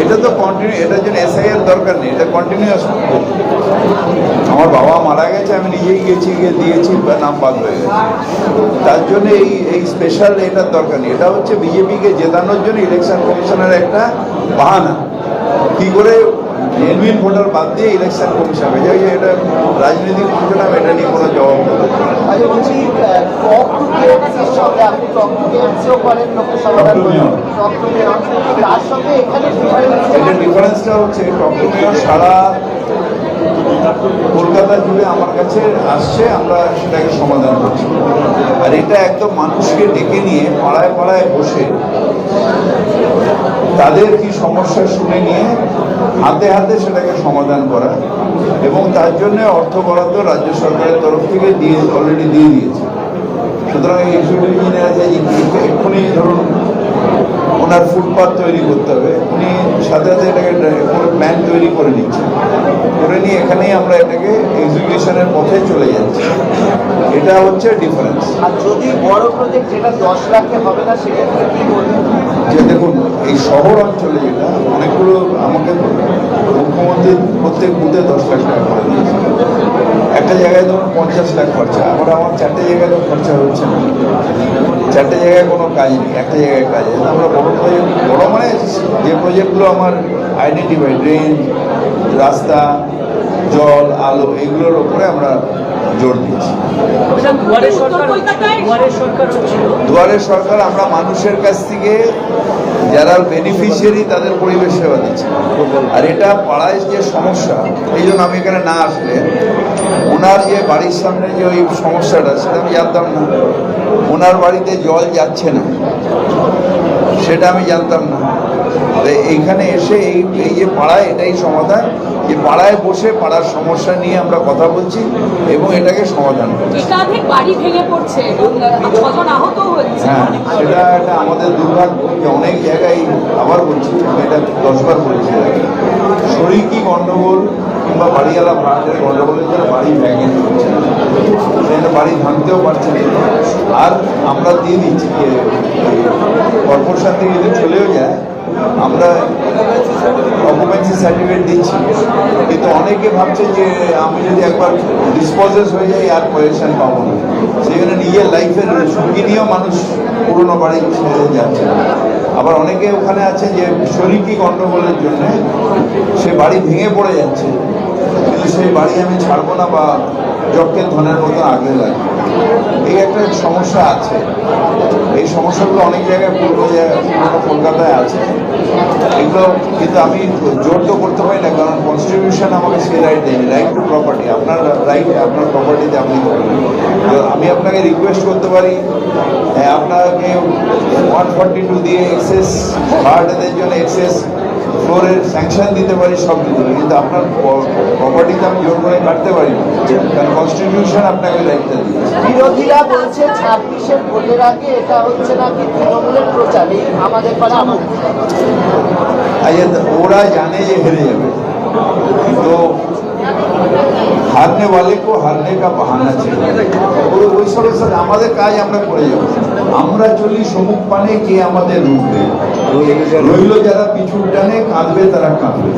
এটা তো কন্টিনিউ এটার জন্য এসআইয়ের দরকার নেই, এটা কন্টিনিউয়াস আমার বাবা মারা গেছে, আমি নিজেই গেছি, গিয়ে দিয়েছি নাম বাদ হয়ে গেছে। তার জন্য এই এই স্পেশাল এটার দরকার নেই। এটা হচ্ছে বিজেপিকে জেতানোর জন্য ইলেকশন কমিশনের একটা বাহানা। কি করে জেনুইন ভোটার বাদ দিয়ে ইলেকশন কমিশন হয়ে যায় এটা রাজনৈতিক মঞ্চটা এটা নিয়ে কোনো জবাব এটা ডিফারেন্সটা হচ্ছে ডকুমেন্ট সারা কলকাতা জুড়ে আমার কাছে আসছে আমরা সেটাকে সমাধান করছি। আর এটা একদম মানুষকে ডেকে নিয়ে পাড়ায় পাড়ায় বসে তাদের কি সমস্যা শুনে নিয়ে হাতে হাতে সেটাকে সমাধান করা এবং তার জন্য অর্থ বরাদ্দ রাজ্য সরকারের তরফ থেকে দিয়ে অলরেডি দিয়ে দিয়েছে। সুতরাং এই এক্সিকিউটিভ নিয়ে আছে এক্ষুনি ধরুন ওনার ফুটপাথ তৈরি করতে হবে, উনি সাথে সাথে এটাকে প্ল্যান তৈরি করে নিচ্ছেন। করে নিয়ে এখানেই আমরা এটাকে এক্সিকিউশনের পথে চলে যাচ্ছি। এটা হচ্ছে ডিফারেন্স আর যদি বড় প্রজেক্ট যেটা দশ লাখে হবে না সেক্ষেত্রে কি বলবেন যে দেখুন এই শহর অঞ্চলে যেটা অনেকগুলো আমাকে মুখ্যমন্ত্রী প্রত্যেক বুথে দশ লাখ টাকা করে দিয়েছে। একটা জায়গায় ধরুন পঞ্চাশ লাখ খরচা আবার আমার চারটে জায়গায় তো খরচা হচ্ছে না। চারটে জায়গায় কোনো কাজ নেই একটা জায়গায় কাজ আমরা বড় প্রজেক্ট বড় মানে যে প্রজেক্টগুলো আমার আইডেন্টিফাই ড্রেন রাস্তা জল আলো এগুলোর ওপরে আমরা জোর দিয়েছি। দুয়ারের সরকার দুয়ারে সরকার হচ্ছিল দুয়ারে সরকার আমরা মানুষের কাছ থেকে যারা বেনিফিশিয়ারি তাদের পরিবেশ সেবা দিচ্ছে। আর এটা পাড়ায় যে সমস্যা এই জন্য আমি এখানে না আসলে ওনার যে বাড়ির সামনে যে ওই সমস্যাটা সেটা আমি জানতাম না। ওনার বাড়িতে জল যাচ্ছে না সেটা আমি জানতাম না। এইখানে এসে এই এই যে পাড়ায় এটাই সমাধান। যে পাড়ায় বসে পাড়ার সমস্যা নিয়ে আমরা কথা বলছি এবং এটাকে সমাধান করছি। হচ্ছে হ্যাঁ সেটা একটা আমাদের দুর্ভাগ্য যে অনেক জায়গায় আবার বলছি আমি এটা দশবার বলেছি। শরিকি গণ্ডগোল কিংবা বাড়িওয়ালা ভাড়াটের গণ্ডগোলের জন্য বাড়ি ভেঙে চলছে সেটা বাড়ি ভাঙতেও পারছে না। আর আমরা দিয়ে দিচ্ছি কর্পোরেশন থেকে যদি চলেও যায় আমরা অকুপেন্সি সার্টিফিকেট দিচ্ছি। কিন্তু অনেকে ভাবছে যে আমি যদি একবার ডিসপোজেস হয়ে যাই, আর পজিশন পাবো না। সেখানে নিজের লাইফের ঝুঁকি নিয়েও মানুষ পুরনো বাড়ি ছেড়ে যাচ্ছে। আবার অনেকে ওখানে আছে যে শরিকি গণ্ডগোলের জন্য সে বাড়ি ভেঙে পড়ে যাচ্ছে। কিন্তু সেই বাড়ি আমি ছাড়বো না বা যজ্ঞে ধনের মতো আগলে লাগবে সমস্যা আছে। এই সমস্যাগুলো অনেক জায়গায় পূর্ব জায়গায় কলকাতায় আছে। এগুলো কিন্তু আমি জোর তো করতে পারি না কারণ কনস্টিটিউশন আমাকে সেই রাইট দেয়নি রাইট টু প্রপার্টি আপনার রাইট আপনার প্রপার্টিতে আপনি আমি আপনাকে রিকোয়েস্ট করতে পারি হ্যাঁ, আপনাকে ওয়ান ফর্টি টু দিয়ে এক্সেস ভাড়াটাদের জন্য এক্সেস ফ্লোরের স্যাংশন দিতে পারি সব দিতে পারি কিন্তু আপনার প্রপার্টিতে আমি জোর করে কাটতে পারি না কারণ কনস্টিটিউশন আপনাকে রাইটটা দিয়েছে বিরোধীরা বলছে ছাব্বিশের ভোটের আগে এটা হচ্ছে নাকি তৃণমূলের প্রচার এই আমাদের পাড়া আমাদের আচ্ছা ওরা জানে যে হেরে যাবে তো হারনে वाले को हारने का बहाना चाहिए ওই ওই সবের সাথে আমাদের কাজ আমরা করে যাব আমরা চলি সমুখ পানে কে আমাদের রুখবে রইল যারা পিছুর টানে কাঁদবে তারা কাঁদবে